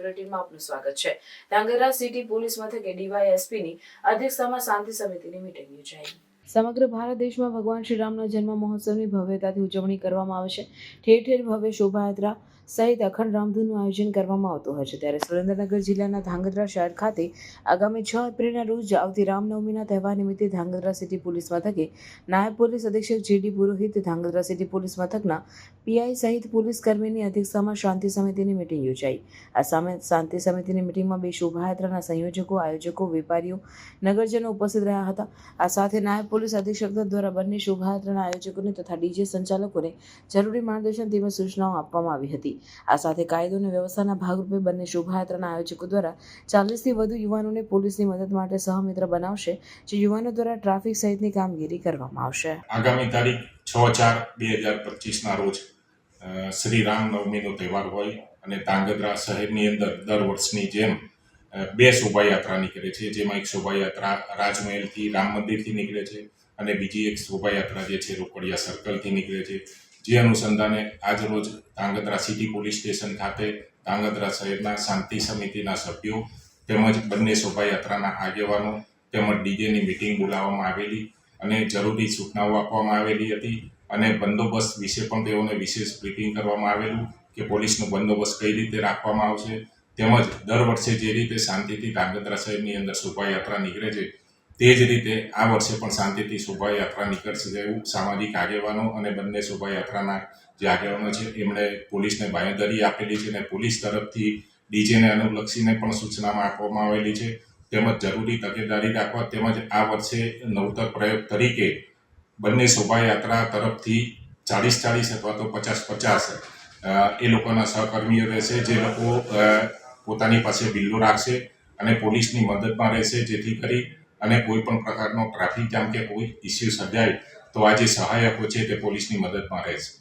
બુલેટિનમાં આપનું સ્વાગત છે. ધાંગધ્રા સિટી પોલીસ મથકે ડીવાયએસપીની અધ્યક્ષતામાં શાંતિ સમિતિની મિટિંગ યોજાઈ. સમગ્ર ભારત દેશમાં ભગવાન શ્રી રામના જન્મ મહોત્સવની ભવ્યતાથી ઉજવણી કરવામાં આવે છે. ઠેર ઠેર ભવ્ય શોભાયાત્રા સહિત અખંડ રામધૂનનું આયોજન કરવામાં આવતું હોય છે. ત્યારે સુરેન્દ્રનગર જિલ્લાના ધાંગધ્રા શહેર ખાતે આગામી છ એપ્રિલના રોજ આવતી રામનવમીના તહેવાર નિમિત્તે ધાંગધ્રા સિટી પોલીસ મથકે નાયબ પોલીસ અધિક્ષક JD Purohit, Dhrangadhra city police મથકના પીઆઈ સહિત પોલીસ કર્મીની અધ્યક્ષતામાં શાંતિ સમિતિની મિટિંગ યોજાઈ. આ સામે શાંતિ સમિતિની મિટિંગમાં બે શોભાયાત્રાના સંયોજકો, આયોજકો, વેપારીઓ, નગરજનો ઉપસ્થિત રહ્યા હતા. આ સાથે નાયબ પોલીસ અધિક્ષક દ્વારા બંને શોભાયાત્રાના આયોજકોને તથા ડીજે સંચાલકોને જરૂરી માર્ગદર્શન તેમજ સૂચનાઓ આપવામાં આવી હતી. આ સાથે કાયદો અને વ્યવસ્થાના ભાગરૂપે બંને શોભાયાત્રાના આયોજકો દ્વારા ચાલીસથી વધુ યુવાનોને પોલીસની મદદ માટે સહમિત્ર બનાવશે, જે યુવાનો દ્વારા ટ્રાફિક સહિતની કામગીરી કરવામાં આવશે. આગામી તારીખ છ ચાર બે હજાર પચીસના રોજ શ્રી રામનવમીનો તહેવાર હોય અને તાંગધ્રા શહેરની અંદર દર વર્ષની જેમ બે શોભાયાત્રા નીકળે છે, જેમાં એક શોભાયાત્રા રાજમહેલથી, રામ મંદિરથી નીકળે છે અને બીજી એક શોભાયાત્રા જે છે, રોકડિયા સર્કલથી નીકળે છે. જે અનુસંધાને આજરોજ ધાંગધ્રા સિટી પોલીસ સ્ટેશન ખાતે ધાંગધ્રા શહેરના શાંતિ સમિતિના સભ્યો તેમજ બંને શોભાયાત્રાના આગેવાનો તેમજ ડીજેની મિટિંગ બોલાવવામાં આવેલી અને જરૂરી સૂચનાઓ આપવામાં આવેલી હતી અને બંદોબસ્ત વિશે પણ તેઓને વિશેષ બ્રીફિંગ કરવામાં આવેલું કે પોલીસનો બંદોબસ્ત કઈ રીતે રાખવામાં આવશે તેમજ દર વર્ષે જે રીતે શાંતિથી ધાંગધ્રા શહેરની અંદર શોભાયાત્રા નીકળે છે, તે જ રીતે આ વર્ષે પણ શાંતિથી શોભાયાત્રા નીકળશે તેવું સામાજિક આગેવાનો અને બંને શોભાયાત્રાના જે આગેવાનો છે, એમણે પોલીસને બાંયધરી આપેલી છે અને પોલીસ તરફથી ડીજેને અનુલક્ષીને પણ સૂચનામાં આપવામાં આવેલી છે. તેમજ જરૂરી તકેદારી રાખવા તેમજ આ વર્ષે નવતર પ્રયોગ તરીકે બંને શોભાયાત્રા તરફથી ચાલીસ ચાલીસ અથવા તો પચાસ પચાસ એ લોકોના સહકર્મીઓ રહેશે, જે લોકો પોતાની પાસે બિલ્લો રાખશે અને પોલીસની મદદમાં રહેશે, જેથી કરી અને કોઈ પણ પ્રકારનો ટ્રાફિક જામ કે કોઈ ઇસ્યુ સર્જાય, તો આ જે સહાયકો છે તે પોલીસની મદદમાં રહેશે.